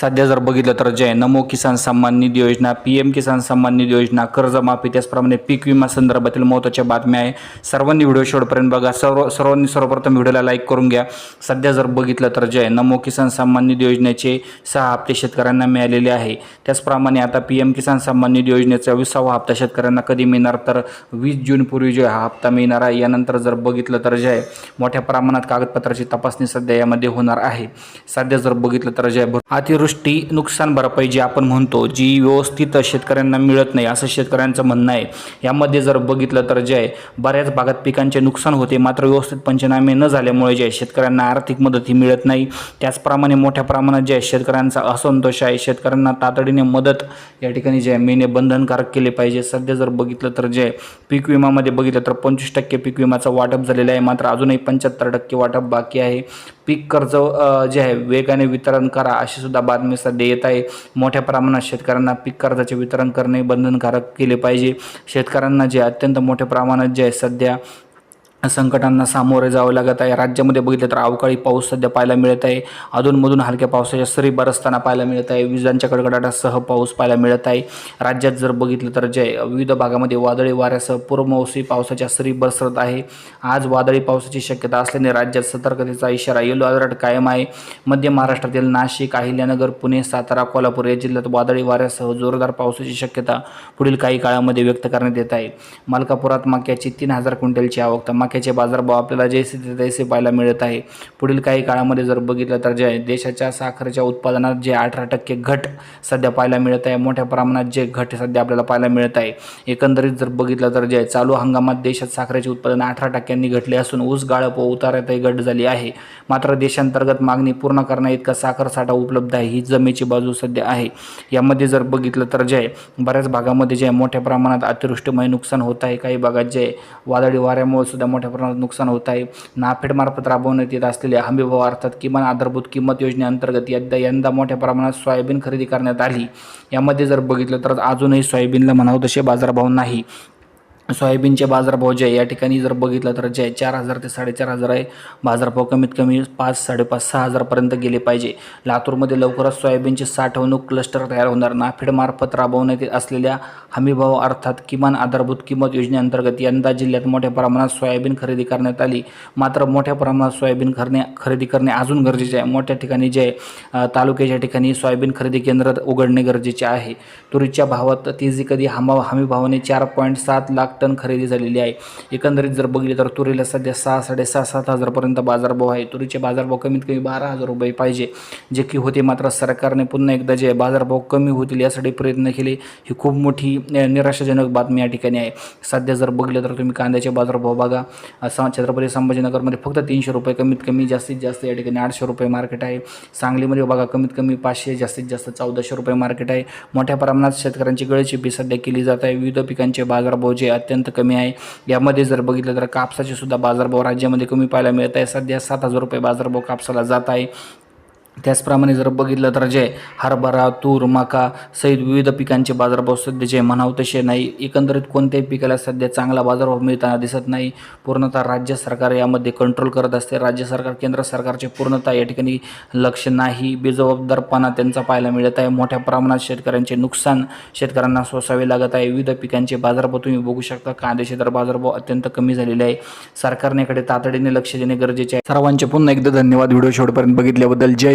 सध्या जर बघितलं तर जे नमो किसान सन्मान निधी योजना पी एम किसान सन्मान निधी योजना कर्जमाफी त्याचप्रमाणे पीक विमा संदर्भातील महत्त्वाच्या बातम्या आहे. सर्वांनी व्हिडिओ शेवटपर्यंत बघा. सर्व सर्वांनी सर्वप्रथम व्हिडिओला लाईक करून घ्या. सध्या जर बघितलं तर जे नमो किसान सन्मान निधी योजनेचे सहा हप्ते शेतकऱ्यांना मिळालेले आहे. त्याचप्रमाणे आता पी एम किसान सन्मान निधी योजनेचा विसावा हप्ता शेतकऱ्यांना कधी मिळणार? तर वीस जूनपूर्वी जो हा हप्ता मिळणार आहे. यानंतर जर बघितलं तर जे मोठ्या प्रमाणात कागदपत्राची तपासणी सध्या यामध्ये होणार आहे. सध्या जर बघितलं तर जे आहे, भर- अतिवृष्टी नुकसान भरपाई जी आपण म्हणतो जी व्यवस्थित शेतकऱ्यांना मिळत नाही असं शेतकऱ्यांचं म्हणणं आहे. यामध्ये जर बघितलं तर जे आहे बऱ्याच भागात पिकांचे नुकसान होते मात्र व्यवस्थित पंचनामे न झाल्यामुळे जे आहे शेतकऱ्यांना आर्थिक मदत ही मिळत नाही. त्याचप्रमाणे मोठ्या प्रमाणात जे आहे शेतकऱ्यांचा असंतोष आहे. शेतकऱ्यांना तातडीने मदत या ठिकाणी जे आहे मेने बंधनकारक केले पाहिजे. सध्या जर बघितलं तर जे पीक विमामध्ये बघितलं तर पंचवीस टक्के पीक विमाचं वाटप झालेलं आहे. मात्र अजूनही पंच्याहत्तर टक्के वाटप बाकी आहे. पीक कर्ज जे आहे वेगाने वितरण करा अशी सुद्धा बातमी सध्या येत आहे. मोठ्या प्रमाणात शेतकऱ्यांना पीक कर्जाचे वितरण करणे बंधनकारक केले पाहिजे. शेतकऱ्यांना जे अत्यंत मोठ्या प्रमाणात जे आहे सध्या संकटांना सामोरे जावं लागत आहे. राज्यामध्ये बघितलं तर अवकाळी पाऊस सध्या पाहायला मिळत आहे. अधूनमधून हलक्या पावसाच्या सरी बरसताना पाहायला मिळत आहे. विजांच्या कडकडाटासह पाऊस पाहायला मिळत आहे. राज्यात जर बघितलं तर जे विविध भागामध्ये वादळी वाऱ्यासह पूर्वमोसमी पावसाच्या सरी बरसत आहे. आज वादळी पावसाची शक्यता असल्याने राज्यात सतर्कतेचा इशारा येलो अलर्ट कायम आहे. मध्य महाराष्ट्रातील नाशिक अहिल्यानगर पुणे सातारा कोल्हापूर या जिल्ह्यात वादळी वाऱ्यासह जोरदार पावसाची शक्यता पुढील काही काळामध्ये व्यक्त करण्यात येत आहे. मलकापुरात मक्याची तीन हजार क्विंटलची आवक तर मक्याचे बाजारभाव आपल्याला जैसे ते तैसे पाहायला मिळत आहे. पुढील काही काळामध्ये जर बघितलं तर जे देशाच्या साखरेच्या उत्पादनात जे अठरा टक्के घट सध्या पाहायला मिळत आहे मोठ्या प्रमाणात जे घट सध्या आपल्याला पाहायला मिळत आहे. एकंदरीत जर बघितलं तर जे चालू हंगामात देशात साखरेचे उत्पादन अठरा टक्क्यांनी घटले असून ऊस गाळप व उतारातही घट झाली आहे. मात्र देशांतर्गत मागणी पूर्ण करण्या इतका साखर साठा उपलब्ध आहे ही जमेची बाजू सध्या आहे. यामध्ये जर बघितलं तर जे बऱ्याच भागामध्ये जे मोठ्या प्रमाणात अतिवृष्टीमुळे नुकसान होत आहे. काही भागात जे वादळी वाऱ्यामुळे सुद्धा मोठ्या प्रमाणात नुकसान होत आहे. नाफेडमार्फत राबवण्यात येत असलेल्या हमीभाव अर्थात किमान आधारभूत किंमत योजनेअंतर्गत यंदा यंदा मोठ्या प्रमाणात सोयाबीन खरेदी करण्यात आली. यामध्ये जर बघितलं तर अजूनही सोयाबीनला म्हणावं तसे बाजारभाव नाही. सोयाबीनचे बाजारभाव जे आहे या ठिकाणी जर बघितलं तर जे चार हजार ते साडेचार हजार आहे. बाजारभाव कमीत कमी पाच साडेपाच सहा हजारपर्यंत गेले पाहिजे. लातूरमध्ये लवकरच सोयाबीनची साठवणूक क्लस्टर तयार होणार. नाफेडमार्फत राबवण्यात येत असलेल्या हमीभाव अर्थात किमान आधारभूत किंमत योजनेअंतर्गत यंदा जिल्ह्यात मोठ्या प्रमाणात सोयाबीन खरेदी करण्यात आली. मात्र मोठ्या प्रमाणात सोयाबीन करणे खरेदी करणे अजून गरजेचे आहे. मोठ्या ठिकाणी जे तालुक्याच्या ठिकाणी सोयाबीन खरेदी केंद्र उघडणे गरजेचे आहे. तुरीच्या भावात तेजी कधी हमा हमीभावाने चार पॉईंट सात लाख टन खरेदी झालेली आहे. एकंदरीत जर बघितले तर तुरीला सध्या सहा साडेसहा सात हजारपर्यंत बाजारभाव आहे. तुरीचे बाजारभाव कमीत कमी बारा हजार रुपये पाहिजे. जे की होते मात्र सरकारने पुन्हा एकदा जे बाजारभाव कमी होतील यासाठी प्रयत्न केले. ही खूप मोठी निराशाजनक बातमी या ठिकाणी आहे. सध्या जर बघितलं तर तुम्ही कांद्याचे बाजारभाव बघा. छत्रपती संभाजीनगरमध्ये फक्त तीनशे रुपये कमीत कमी जास्तीत जास्त या ठिकाणी आठशे रुपये मार्केट आहे. सांगलीमध्ये बघा कमीत कमी पाचशे जास्तीत जास्त चौदाशे रुपये मार्केट आहे. मोठ्या प्रमाणात शेतकऱ्यांची गळचेपी सध्या केली जात आहे. विविध पिकांचे बाजारभाव जे अत्यंत कमी आहे. यामध्ये जर बघितलं तर कापसाचे सुद्धा बाजारभाव राज्यामध्ये कमी पाहायला मिळत आहे. सध्या सात हजार रुपये बाजारभाव कापसाला जात आहे. त्याचप्रमाणे जर बघितलं तर जे हरभरा तूर मका सहित विविध पिकांचे बाजारभाव सध्या जे तसे नाही. एकंदरीत कोणत्याही पिकाला सध्या चांगला बाजारभाव मिळताना दिसत नाही. पूर्णतः राज्य सरकार यामध्ये कंट्रोल करत असते. राज्य सरकार केंद्र सरकारचे पूर्णतः या ठिकाणी लक्ष नाही. बेजबाबदारपणा त्यांचा पाहायला मिळत आहे. मोठ्या प्रमाणात शेतकऱ्यांचे नुकसान शेतकऱ्यांना सोसावे लागत आहे. विविध पिकांचे बाजारभाव तुम्ही बघू शकता. कांद्याचे तर बाजारभाव अत्यंत कमी झालेले आहे. सरकारने याकडे तातडीने लक्ष देणे गरजेचे आहे. सर्वांचे पुन्हा एकदा धन्यवाद. व्हिडिओ शेवटपर्यंत बघितल्याबद्दल जय